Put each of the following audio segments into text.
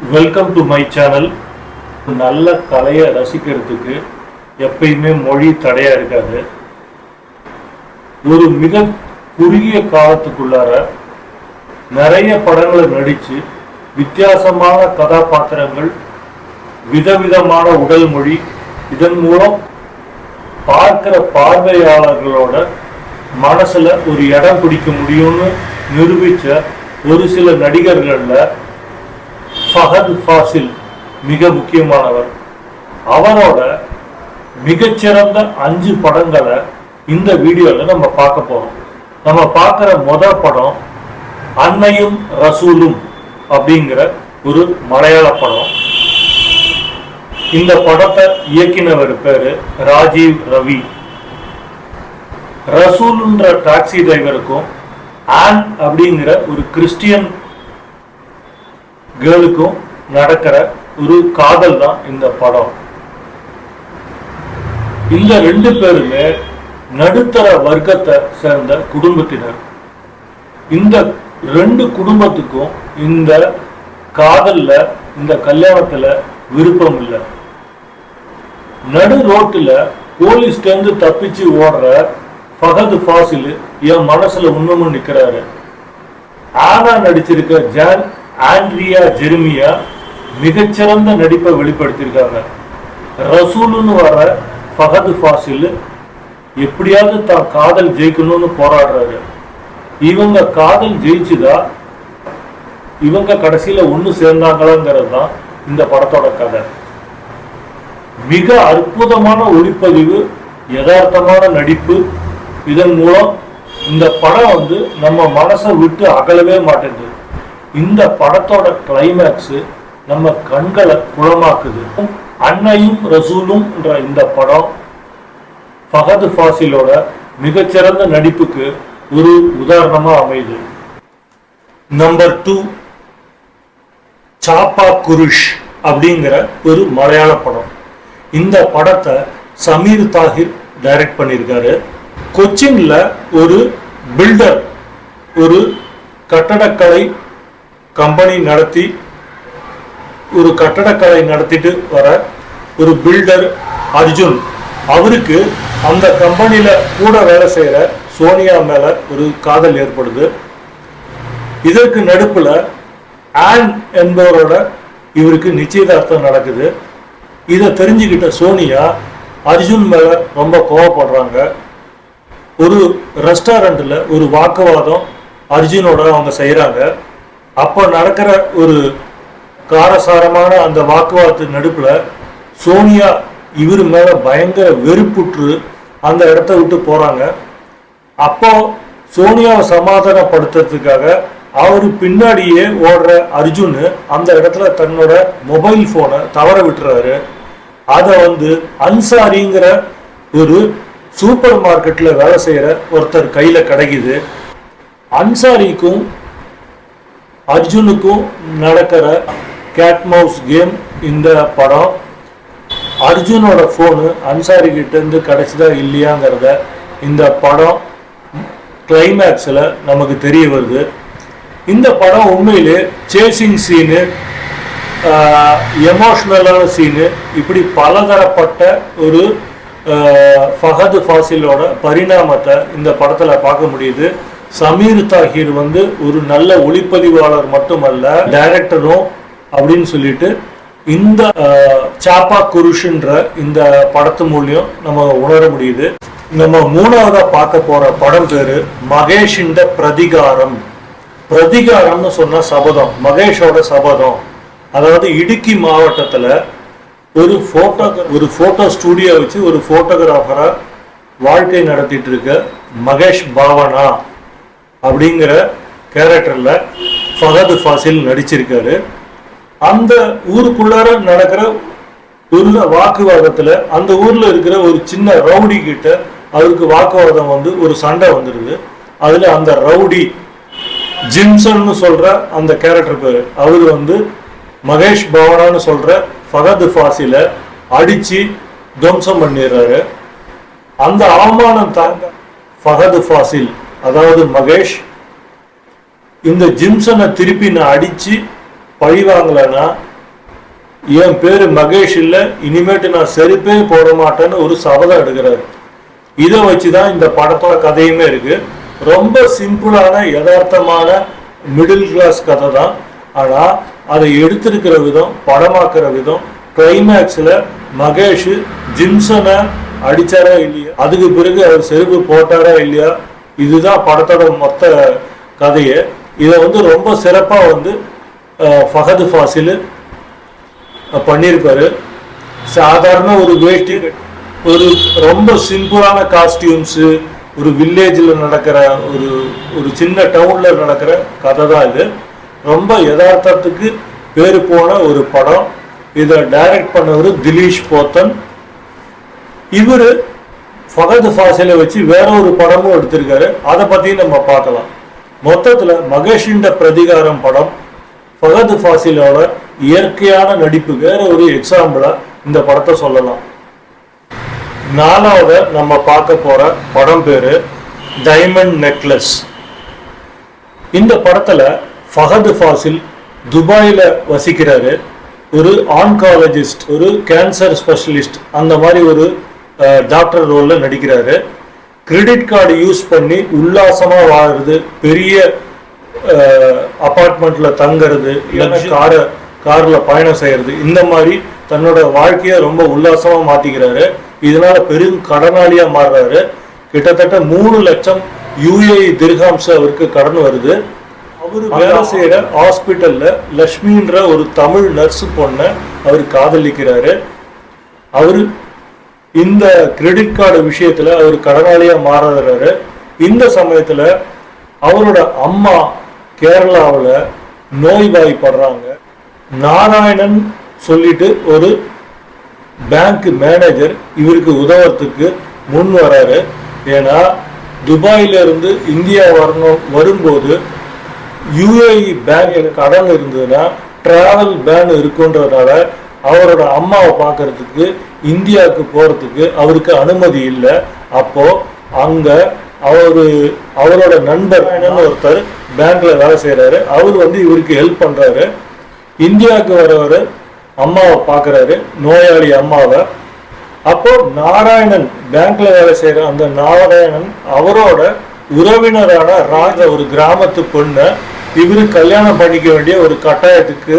Welcome to my channel நல்ல கலையை ரசிக்கிறதுக்கு எப்பயுமே மொழி தடையா இருக்காது. ஒரு மிக குறுகிய காலத்துக்குள்ளார நிறைய படங்களை நடிச்சு வித்தியாசமான கதாபாத்திரங்கள் விதவிதமான உடல் மொழி இதன் மூலம் பார்க்கிற பார்வையாளர்களோட மனசுல ஒரு இடம் பிடிக்க முடியும்னு நிரூபிச்ச ஒரு சில நடிகர்கள்ல ஃபஹத் ஃபாசில் மிக முக்கியமானவர். அவரோட மிகச்சிறந்த அஞ்சு படங்களை இந்த வீடியோல நம்ம பார்க்க போறோம். நம்ம பார்க்குற முதல் படம் அன்னையும் ரசூலும் அப்படிங்கிற ஒரு மலையாள படம். இந்த படத்தை இயக்கினவர் பேரு ராஜீவ் ரவி. ரசூல்ன்ற டாக்ஸி டிரைவருக்கும் ஆன் அப்படிங்கிற ஒரு கிறிஸ்டியன் கேர்ளுக்கும் நடக்கிற ஒரு காதல் தான் இந்த படம். இந்த ரெண்டு பேருமே நடுத்தர வர்க்கத்தை சேர்ந்த குடும்பத்தினர். இந்த ரெண்டு குடும்பத்துக்கும் இந்த காதல்ல இந்த கல்யாணத்துல விருப்பம் இல்லை. நடு ரோட்டுல போலீஸ்ல தப்பிச்சு ஓடுற ஃபஹத் ஃபாசில் என் மனசுல இன்னமும் நிக்கிறாரு. ஆனா நடிச்சிருக்க ஜான் ஆண்ட்ரியா ஜெருமியா மிகச்சிறந்த நடிப்பை வெளிப்படுத்தியிருக்காங்க. ரசூலுன்னு வர ஃபஹது ஃபாசில் எப்படியாவது தான் காதல் ஜெயிக்கணும்னு போராடுறாரு. இவங்க காதல் ஜெயிச்சுதா? இவங்க கடைசியில ஒண்ணு சேர்ந்தாங்களாங்கிறது தான் இந்த படத்தோட கதை. மிக அற்புதமான ஒளிப்பதிவு யதார்த்தமான நடிப்பு. இதன் மூலம் இந்த படம் வந்து நம்ம மனசை விட்டு அகலவே மாட்டேங்குது. இந்த படத்தோட கிளைமேக்ஸ் நம்ம கண்களை குளமாக்குது. அன்னையும் ரசூலும் என்ற இந்த படம் ஃபஹத் ஃபாசிலோட மிகச்சிறந்த நடிப்புக்கு ஒரு உதாரணமா அமையுது. நம்பர் டூ சாப்பா குருஷ் அப்படிங்கிற ஒரு மலையாள படம். இந்த படத்தை சமீர் தாகிர் டைரக்ட் பண்ணியிருக்காரு. கொச்சின்ல ஒரு பில்டர் ஒரு கட்டடக்கலை கம்பெனி நடத்தி ஒரு கட்டடக்கலை நடத்திட்டு வர ஒரு பில்டர் அர்ஜுன் அவருக்கு அந்த கம்பெனியில் கூட வேலை செய்கிற சோனியா மேலே ஒரு காதல் ஏற்படுது. இதற்கு நடுப்பில் ஆன் என்பவரோட இவருக்கு நிச்சயதார்த்தம் நடக்குது. இதை தெரிஞ்சுக்கிட்ட சோனியா அர்ஜுன் மேலே ரொம்ப கோவப்படுறாங்க. ஒரு ரெஸ்டாரண்ட்டில் ஒரு வாக்குவாதம் அர்ஜுனோட அவங்க செய்கிறாங்க அப்போ நடக்கிற ஒரு காரசாரமான அந்த வாக்குவாதத்து நடுப்பில் சோனியா இவர் மேலே பயங்கர வெறுப்புற்று அந்த இடத்த விட்டு போகிறாங்க அப்போ சோனியாவை சமாதானப்படுத்துறதுக்காக அவர் பின்னாடியே ஓடுற அர்ஜுன் அந்த இடத்துல தன்னோட மொபைல் ஃபோனை தவற விட்டுறாரு. அதை வந்து அன்சாரிங்கிற ஒரு சூப்பர் மார்க்கெட்டில் வேலை செய்கிற ஒருத்தர் கையில் கிடைக்குது. அன்சாரிக்கும் அர்ஜுனுக்கும் நடக்கிற கேட் மவுஸ் கேம் இந்த படம். அர்ஜுனோட ஃபோனு அன்சாரி கிட்டேருந்து கிடச்சிதா இல்லையாங்கிறத இந்த படம் கிளைமேக்ஸில் நமக்கு தெரிய வருது. இந்த படம் உண்மையிலே சேசிங் சீனு எமோஷ்னலான சீனு இப்படி பலதரப்பட்ட ஒரு ஃபஹது ஃபாசிலோட பரிணாமத்தை இந்த படத்தில் பார்க்க முடியுது. சமீர் தாஹிர் வந்து ஒரு நல்ல ஒளிப்பதிவாளர் மட்டுமல்ல டைரக்டரும் அப்படின்னு சொல்லிட்டு இந்த சாப்பா குருஷுன்ற இந்த படத்து மூலியம் நம்ம உணர முடியுது. நம்ம மூணாவதா பார்க்க போற படம் பேரு மகேஷிண்ட பிரதிகாரம். பிரதிகாரம்னு சொன்னா சபதம் மகேஷோட சபதம். அதாவது இடுக்கி மாவட்டத்துல ஒரு போட்டோ ஒரு போட்டோ ஸ்டூடியோ வச்சு ஒரு போட்டோகிராஃபரா வாழ்க்கை நடத்திட்டு இருக்க மகேஷ் பாவனா. அப்படிங்கிற கேரக்டரில் ஃபஹத் ஃபாசில் நடிச்சிருக்காரு. அந்த ஊருக்குள்ளார நடக்கிற உள்ள வாக்குவாதத்தில் அந்த ஊரில் இருக்கிற ஒரு சின்ன ரவுடி கிட்ட அவருக்கு வாக்குவாதம் வந்து ஒரு சண்டை வந்துடுது அதில் அந்த ரவுடி ஜிம்சன்னு சொல்கிற அந்த கேரக்டர் பேர். அவர் வந்து மகேஷ் பவனான்னு சொல்கிற ஃபகத் ஃபாசில அடித்து துவம்சம் பண்ணிடுறாரு. அந்த அவமானம் தாங்க ஃபகத் ஃபாசில். அதாவது மகேஷ் இந்த ஜிம்சனை திருப்பி நான் அடிச்சு பழி வாங்கலைன்னா என் பேர் மகேஷ் இல்ல இனிமேட்டு நான் செருப்பே போட மாட்டேன்னு ஒரு சபதம் எடுக்கிறாரு. இதை வச்சு தான் இந்த படத்தோட கதையுமே இருக்கு. ரொம்ப சிம்பிளான யதார்த்தமான மிடில் கிளாஸ் கதை தான். ஆனால் அதை எடுத்திருக்கிற விதம் படமாக்குற விதம் கிளைமேக்ஸில் மகேஷ் ஜிம்சனை அடித்தாரா இல்லையா? அதுக்கு பிறகு அவர் செருப்பு போட்டாரா இல்லையா? இதுதான் படத்தோட மொத்த கதையை. இதை வந்து ரொம்ப சிறப்பாக வந்து ஃபஹது ஃபாசிலு ஃபாசில் பண்ணியிருப்பாரு சாதாரண ஒரு வேஷ்டி ஒரு ரொம்ப சிம்பிளான காஸ்டியூம்ஸு ஒரு வில்லேஜில் நடக்கிற ஒரு ஒரு சின்ன டவுனில் நடக்கிற கதை தான் இது. ரொம்ப யதார்த்தத்துக்கு பேர் போன ஒரு படம். இதை டைரக்ட் பண்ணவர் திலீஷ் போத்தன். இவர் ஃபகத் ஃபாசிலை வச்சு வேற ஒரு படமும் எடுத்திருக்காரு. அதை பற்றியும் நம்ம பார்க்கலாம். மொத்தத்தில் மகேஷிண்ட பிரதிகாரம் படம் ஃபகத் ஃபாசிலோட இயற்கையான நடிப்பு வேற ஒரு எக்ஸாம்பிளாக இந்த படத்தை சொல்லலாம். நாலாவது நம்ம பார்க்க போகிற படம் பேர் டைமண்ட் நெக்லஸ் இந்த படத்தில் ஃபஹத் ஃபாசில் துபாயில் வசிக்கிறாரு. ஒரு ஆன்காலஜிஸ்ட் ஒரு கேன்சர் ஸ்பெஷலிஸ்ட் அந்த மாதிரி ஒரு டாக்டர் ரோல்ல நடிக்கிறாரு. கிரெடிட் கார்டு யூஸ் பண்ணி உல்லாசமா வாழுறது பெரிய அபார்ட்மெண்ட்ல தங்குறது இல்லைன்னா காரை கார்ல பயணம் செய்யறது இந்த மாதிரி தன்னோட வாழ்க்கையை ரொம்ப உல்லாசமா மாத்திக்கிறாரு. இதனால பெரும் கடனாளியா மாறுறாரு. கிட்டத்தட்ட மூணு லட்சம் யுஏஇ திர்ஹாம்ஸ் அவருக்கு கடன் வருது. அவரு வேலை செய்யற ஹாஸ்பிட்டல்ல லக்ஷ்மின்ற ஒரு தமிழ் நர்ஸ் பொண்ணை அவர் காதலிக்கிறாரு. அவரு இந்த கிரெடிட் கார்டு விஷயத்துல அவர் கடனாளியா மாறுறாரு இந்த சமயத்துல அவரோட அம்மா கேரளாவில் நோய்வாய்ப்படுறாங்க நாராயணன் சொல்லிட்டு ஒரு பேங்க் மேனேஜர் இவருக்கு உதவுறதுக்கு முன் வராரு. ஏன்னா துபாயில இருந்து இந்தியா வரணும் வரும்போது யுஏஇ பேங்க் கடன் இருந்ததுன்னா டிராவல் பேன் இருக்குன்றதுனால அவரோட அம்மாவை பார்க்கறதுக்கு இந்தியாவுக்கு போறதுக்கு அவருக்கு அனுமதி இல்லை. அப்போ அங்க அவரு அவரோட நண்பர் ஒருத்தர் பேங்க்ல வேலை செய்யறாரு அவர் வந்து இவருக்கு ஹெல்ப் பண்றாரு. இந்தியாவுக்கு வரவர் அம்மாவை பார்க்கறாரு நோயாளி அம்மாவை. அப்போ நாராயணன் பேங்க்ல வேலை செய்யற அந்த நாராயணன் அவரோட உறவினரான ராஜ ஒரு கிராமத்து பொண்ணை. இவரு கல்யாணம் பண்ணிக்க வேண்டிய ஒரு கட்டாயத்துக்கு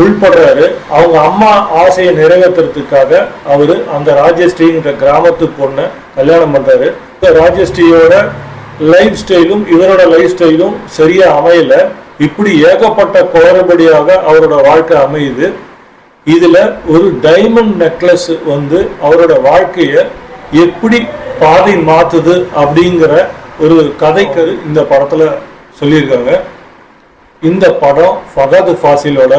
உள்படுறாரு. அவங்க அம்மா ஆசையை நிறைவேற்றுறதுக்காக அவர் அந்த ராஜஸ்ரீங்கிற கிராமத்து பொண்ணை கல்யாணம் பண்ணுறாரு இந்த ராஜஸ்ரீயோட லைஃப் ஸ்டைலும் இவரோட லைஃப் ஸ்டைலும் சரியாக அமையல. இப்படி ஏகப்பட்ட குளறுபடியாக அவரோட வாழ்க்கை அமையுது. இதில் ஒரு டைமண்ட் நெக்லஸ் வந்து அவரோட வாழ்க்கையை எப்படி பாதை மாற்றுது அப்படிங்கிற ஒரு கதைக்கரு இந்த படத்தில் சொல்லியிருக்காங்க. இந்த படம் ஃபகத் ஃபாசிலோட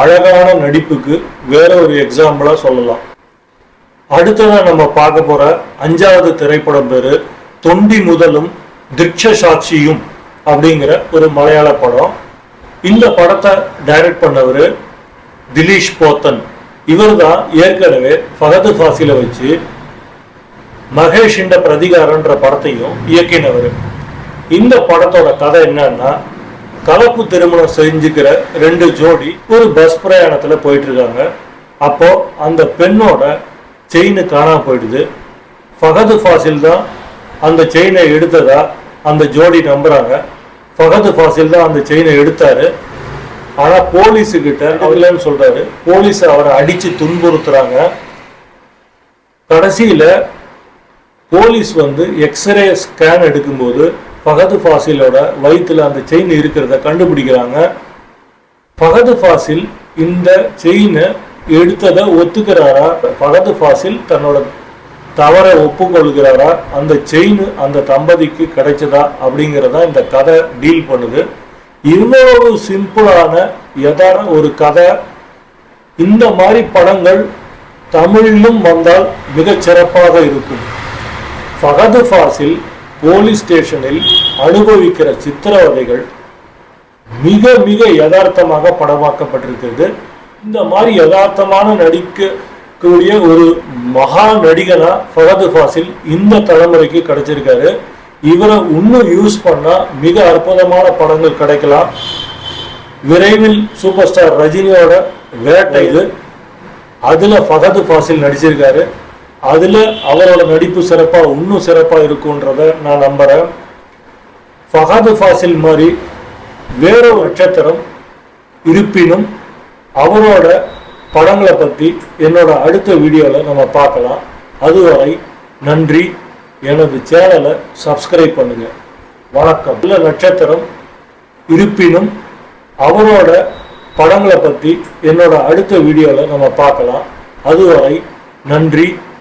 அழகான நடிப்புக்கு வேற ஒரு எக்ஸாம்பிளா சொல்லலாம். அடுத்ததா நம்ம பார்க்க போற அஞ்சாவது திரைப்படம் பேரு தொண்டி முதலும் திக்ஷ சாட்சியும் அப்படிங்கிற ஒரு மலையாள படம். இந்த படத்தை டைரக்ட் பண்ணவர் திலீஷ் போத்தன். இவர் தான் ஏற்கனவே ஃபகது ஃபாசில வச்சு மகேஷ் இந்த பிரதிகாரன்ற படத்தையும் இயக்கினவர். இந்த படத்தோட கதை என்னன்னா கலப்பு திருமணம் செஞ்சுக்கிற ரெண்டு ஜோடி ஒரு பஸ் பிரயாணத்துல போயிட்டு இருக்காங்க அப்போ அந்த பெண்ணோட செயின் காணாம போயிடுது. ஃபகது ஃபாசில் தான் அந்த செயினை எடுத்ததா அந்த ஜோடி நம்புறாங்க. ஃபகது ஃபாசில் தான் அந்த செயினை எடுத்தாரு. ஆனா போலீஸு கிட்ட இல்லைன்னு சொல்றாரு போலீஸ் அவரை அடிச்சு துன்புறுத்துறாங்க. கடைசியில போலீஸ் வந்து எக்ஸ்ரே ஸ்கேன் எடுக்கும்போது ஃபகது ஃபாசிலோட வயிற்றுல அந்த செயின் இருக்கிறத கண்டுபிடிக்கிறாங்க. ஃபகது ஃபாசில் இந்த செயினை எடுத்ததை ஒத்துக்கிறாரா? ஃபகது ஃபாசில் தன்னோட தவறை ஒப்புக்கொள்கிறாரா? அந்த செயின் அந்த தம்பதிக்கு கிடைச்சதா? அப்படிங்கிறதா இந்த கதை டீல் பண்ணுது. இவ்வளவு சிம்பிளான எதான ஒரு கதை. இந்த மாதிரி படங்கள் தமிழிலும் வந்தால் மிகச் சிறப்பாக இருக்கும். ஃபகது ஃபாசில் போலீஸ் ஸ்டேஷனில் அனுபவிக்கிற சித்திரவதைகள் மிக மிக யதார்த்தமாக படமாக்கப்பட்டிருக்கிறது. இந்த மாதிரி யதார்த்தமான நடிக்கக்கூடிய ஒரு மகா நடிகனா ஃபகது ஃபாசில் இந்த தலைமுறைக்கு கிடைச்சிருக்காரு. இவரை இன்னும் யூஸ் பண்ணால் மிக அற்புதமான படங்கள் கிடைக்கலாம். விரைவில் சூப்பர் ஸ்டார் ரஜினியோட வேட்டை இது. அதில் ஃபகது ஃபாசில் நடிச்சிருக்காரு. அதில் அவரோட நடிப்பு சிறப்பாக இன்னும் சிறப்பாக இருக்குன்றத நான் நம்புகிறேன் ஃபஹாது ஃபாசில் மாதிரி வேற ஒரு நட்சத்திரம் இருப்பினும் அவரோட படங்களை பற்றி என்னோட அடுத்த வீடியோவில் நம்ம பார்க்கலாம். அதுவரை நன்றி. எனது சேனலை சப்ஸ்கிரைப் பண்ணுங்க. வணக்கம். இல்ல நட்சத்திரம் இருப்பினும் அவரோட படங்களை பற்றி என்னோட அடுத்த வீடியோவில் நம்ம பார்க்கலாம். அதுவரை நன்றி.